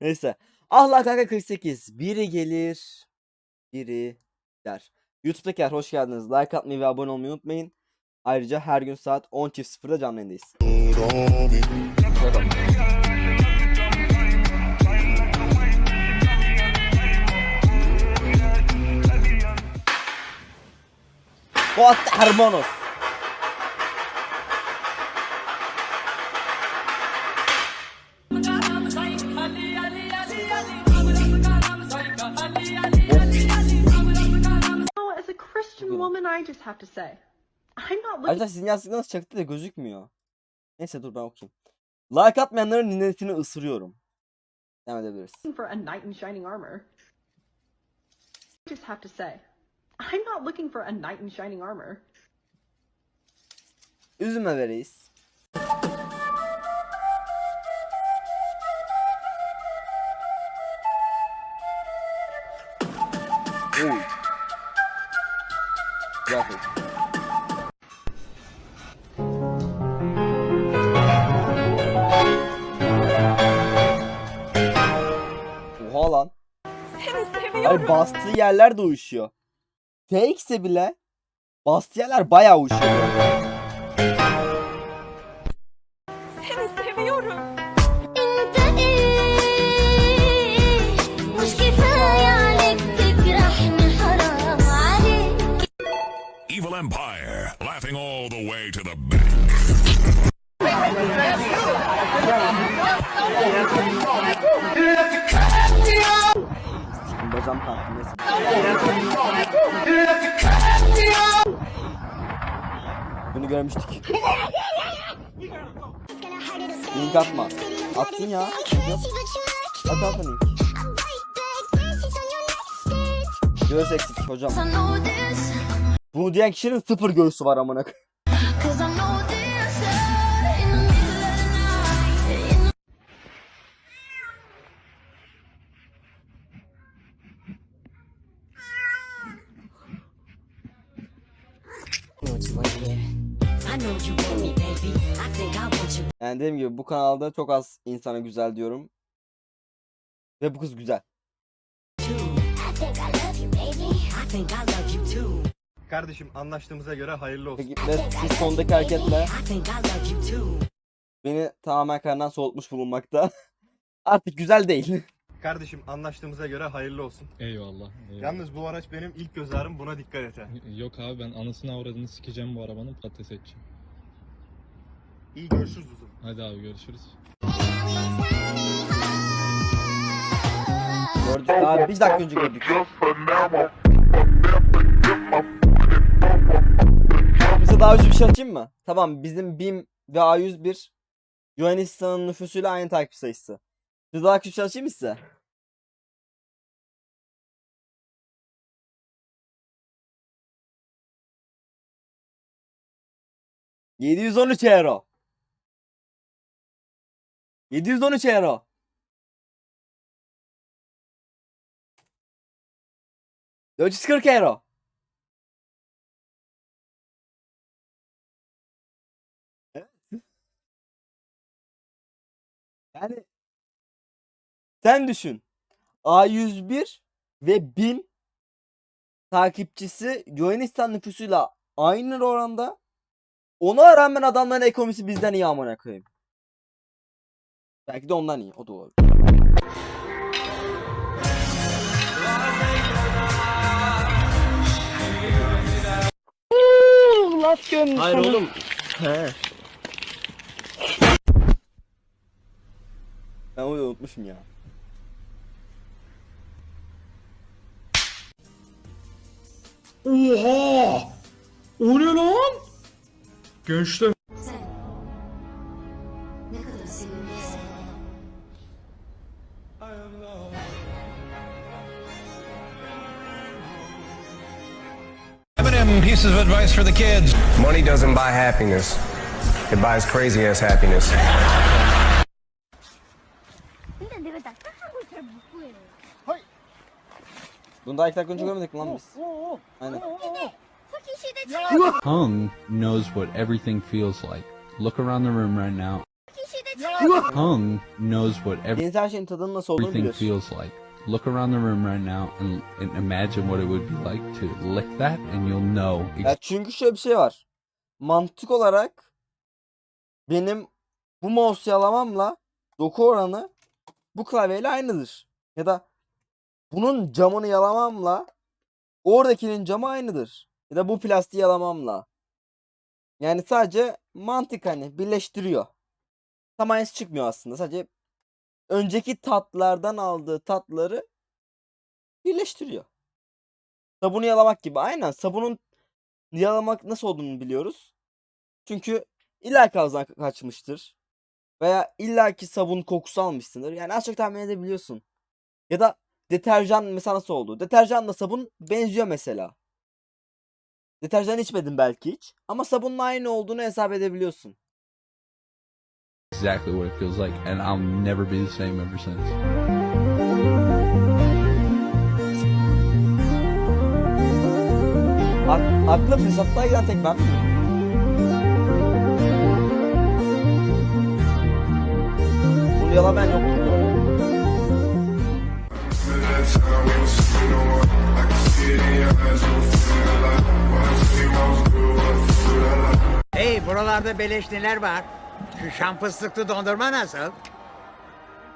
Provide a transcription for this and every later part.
Neyse. Allah kanka 48. Biri gelir. Biri der. YouTube'dakiler hoş geldiniz. Like atmayı ve abone olmayı unutmayın. Ayrıca her gün saat 10.00'da canlı yayındayız. Fuat Hermanos. Have to say, I'm not looking Arkadaşlar sizin nasıl çaktı da gözükmüyor. Neyse dur ben okuyayım. Like atmayanların ninesini ısırıyorum. Devam edebiliriz. for a knight in shining armor. I just have to say, I'm not looking for a knight in shining armor. Üzülme be reis. Oy. Şey. Oha lan. Hayır bastığı yerler de uyuşuyor. Fakese bile bastığı yerler bayağı uyuşuyor. Empire, laughing all the way to the bank. Bacağım kalktı. Bunu görmüştük. Link atma. Atsın ya. At at link. Göğüs eksik hocam. I Bunu diyen kişinin sıfır göğsü var amına I Yani dediğim gibi bu kanalda çok az insana güzel diyorum. Ve bu kız güzel. I think I love you, baby. Kardeşim anlaştığımıza göre hayırlı olsun. Peki ve sondaki hareketle beni tamamen karnından soğutmuş bulunmakta. Artık güzel değil. Kardeşim anlaştığımıza göre hayırlı olsun. Eyvallah. eyvallah. Yalnız bu araç benim ilk göz ağrım buna dikkat et. Yok abi ben anasını avradını sikeceğim bu arabanın patates edeceğim. İyi görüşürüz uzun. Hadi abi görüşürüz. Gördük abi bir dakika önce gördük. Bize daha önce bir şey açayım mı? Tamam bizim BİM ve A101 Yunanistan'ın nüfusuyla aynı takip sayısı. Size daha küçük bir şey açayım mı size? ...713 euro. 713 euro. Dört yüz kırk euro. Yani sen düşün. A101 ve BİM takipçisi Yunanistan nüfusuyla aynı oranda ona rağmen adamların ekonomisi bizden iyi amına koyayım. Belki de ondan iyi. O da olabilir. Hayır oğlum. He. Ben onu unutmuşum ya. Oha! O ne lan? Gençler Ne kadar sevinirsin. Eminem pieces of advice for the kids. Money doesn't buy happiness. It buys crazy ass happiness. 근데 내가 낙타한 걸 잘 못 구해요. Bunu daha iki dakika önce görmedik mi lan biz? Aynen. 후기 시대처럼 tongue knows what everything feels like. Look around the room right now. 후기 시대처럼 tongue knows what Deniz her şeyin tadının nasıl olduğunu everything bilir. feels like. Look around the room right now and, and imagine what it would be like to lick that, and you'll know Ya çünkü şöyle bir şey var. Mantık olarak benim bu mouse yalamamla doku oranı bu klavyeyle aynıdır. Ya da bunun camını yalamamla oradakinin camı aynıdır. Ya da bu plastiği yalamamla. Yani sadece mantık hani birleştiriyor. Tam aynısı çıkmıyor aslında. Sadece önceki tatlardan aldığı tatları birleştiriyor. Sabunu yalamak gibi. Aynen sabunun yalamak nasıl olduğunu biliyoruz. Çünkü illa ağzından kaçmıştır. Veya illaki sabun kokusu almışsındır. Yani az çok tahmin edebiliyorsun. Ya da deterjan mesela nasıl oldu? Deterjanla sabun benziyor mesela. Deterjan içmedin belki hiç. Ama sabunla aynı olduğunu hesap edebiliyorsun. exactly what it feels like, and I'll never be the same ever since. Ak- fırsatlar giden tek ben miyim? Yoktur bu arada. Hey buralarda beleş neler var? Şu şan fıstıklı dondurma nasıl?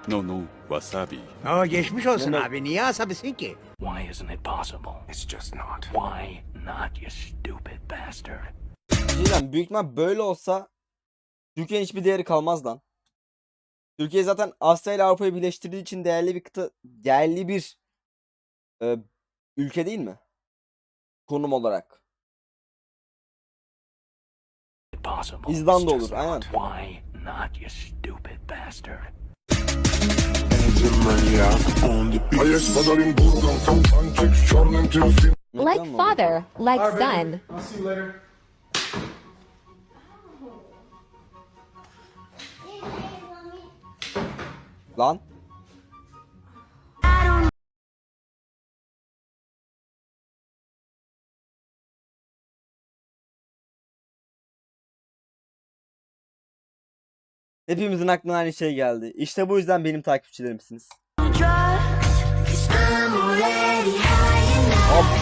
No, no, wasabi. Oo geçmiş olsun abi. Niye asabisin ki? Why isn't it possible? It's just not. Why not, you stupid bastard? Cidden büyük ihtimal böyle olsa Türkiye'nin hiçbir değeri kalmaz lan. Türkiye zaten Asya ile Avrupa'yı birleştirdiği için değerli bir kıta, değerli bir e, ülke değil mi? Konum olarak. İzlanda olur, aynen. Why not, you stupid bastard? Like father, like son. Lan. Hepimizin aklına aynı şey geldi. İşte bu yüzden benim takipçilerimsiniz. Abi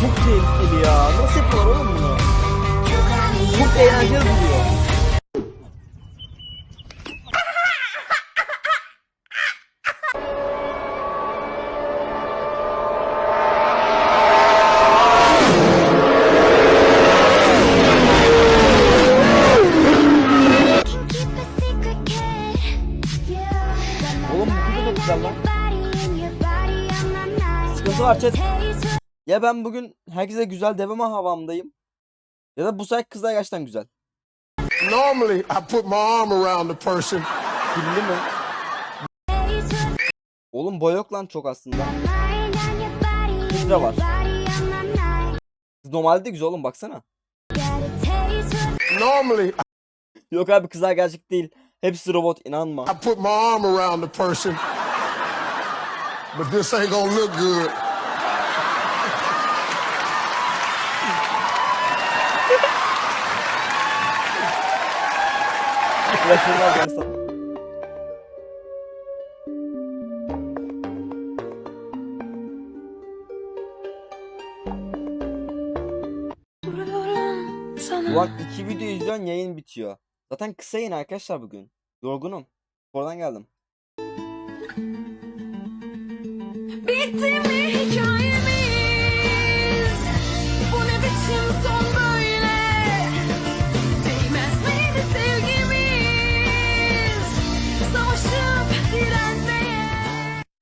çok tehlikeli ya. Nasıl yapıyorlar oğlum bunu? Çok eğlenceli duruyor. Chat. Ya ben bugün herkese güzel dememe havamdayım. Ya da bu sefer kızlar gerçekten güzel. Normally, I put my arm around the person. Pilli mi? Oğlum boy yok lan çok aslında. Filtre var. Kız normalde de güzel oğlum baksana. Normally, Yok abi kızlar gerçek değil. Hepsi robot inanma. I put my arm around the person. But this ain't gonna look good. Yaşlılar ben sana. Ulan iki video izliyorsun yayın bitiyor. Zaten kısa yayın arkadaşlar bugün. Yorgunum. Oradan geldim. Bitti mi hikayemiz?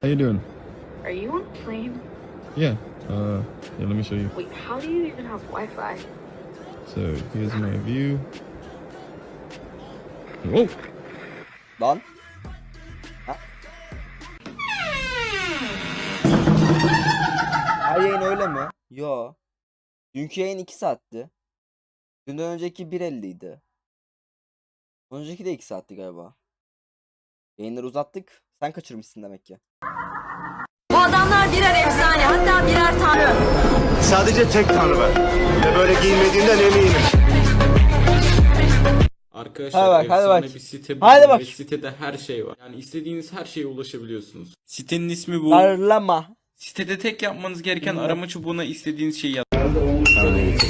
How you doing? Are you on a plane? Yeah. Uh, yeah. Let me show you. Wait, how do you even have Wi-Fi? So here's my view. Whoa. Lan. Ha? Her yayın öyle mi? Yo. Dünkü yayın 2 saatti. Dünden önceki 1.50 idi. Önceki de 2 saatti galiba. Yayınları uzattık. Sen kaçırmışsın demek ki. Bu adamlar birer efsane hatta birer tanrı. Sadece tek tanrı var. Ve böyle giyinmediğinden eminim. Arkadaşlar Hadi bak, hadi efsane bak. bir site Hadi buldum bak. ve sitede her şey var. Yani istediğiniz her şeye ulaşabiliyorsunuz. Sitenin ismi bu. Darlama. Sitede tek yapmanız gereken arama çubuğuna istediğiniz şeyi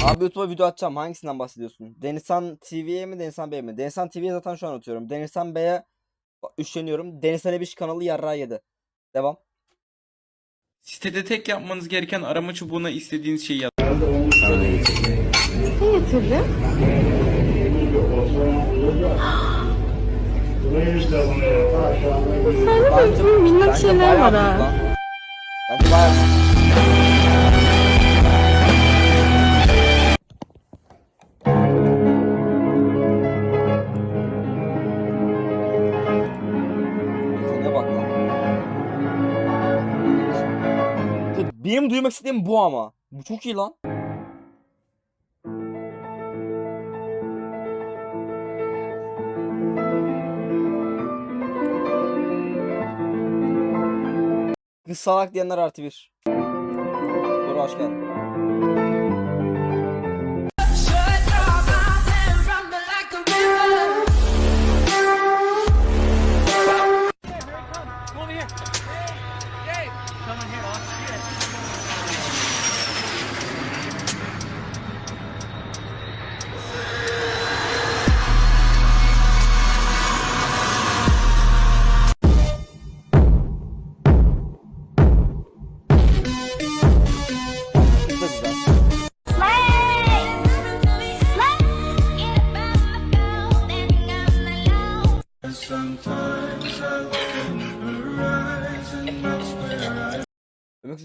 Abi YouTube'a video atacağım. Hangisinden bahsediyorsun? Denizhan TV'ye mi Denizhan Bey'e mi? Denizhan TV'ye zaten şu an atıyorum. Denizhan Bey'e üşeniyorum. Denizhan Ebiş kanalı yarra yedi. Devam. Sitede tek yapmanız gereken arama çubuğuna istediğiniz şeyi Bence, minnak şeyler var ha. Benim duymak istediğim bu ama. Bu çok iyi lan. Kız salak diyenler artı bir. Doğru hoş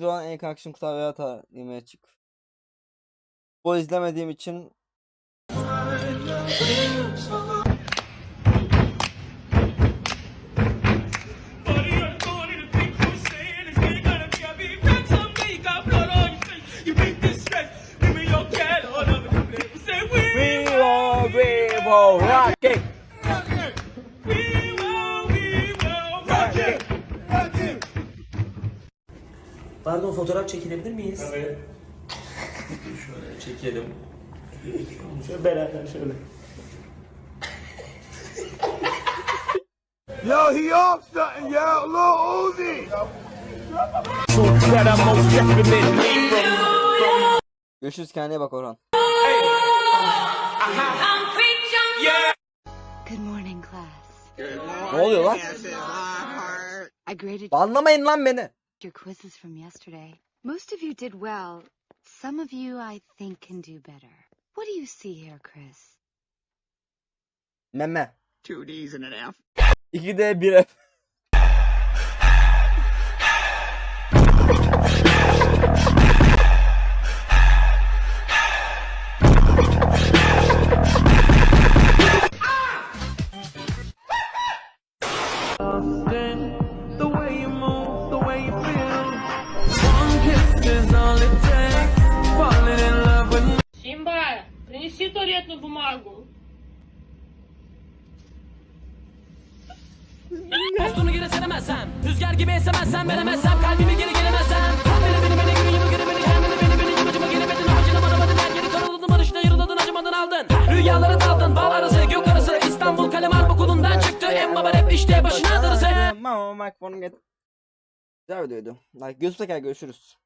Ümitsiz olan en action kutu veya tarihime açık. Bu izlemediğim için. We will, Pardon fotoğraf çekilebilir miyiz? Tabii. şöyle çekelim. Şöyle beraber şöyle. Yo, he off something, yo. Lil Uzi. Görüşürüz kendine bak Orhan. Good morning, class. Ne oluyor lan? I graded Anlamayın lan beni. Your quizzes from yesterday. Most of you did well. Some of you, I think, can do better. What do you see here, Chris? Meme. Two D's and an F. 2D 1 F. туалетную бумагу. Postunu geri seremezsem Rüzgar gibi esemezsem veremezsem Kalbime geri gelemezsem Kan beni beni beni günü gibi beni Kendini beni beni yamacıma gelemedin Harcına banamadın her yeri karaladın Barışta yarıladın acımadın aldın Rüyalara daldın Bal arası gök arası İstanbul kalem harp okulundan çıktı En baba rap işte başına darısı Mama mikrofonum get. Güzel videoydu. Like, gözü teker görüşürüz.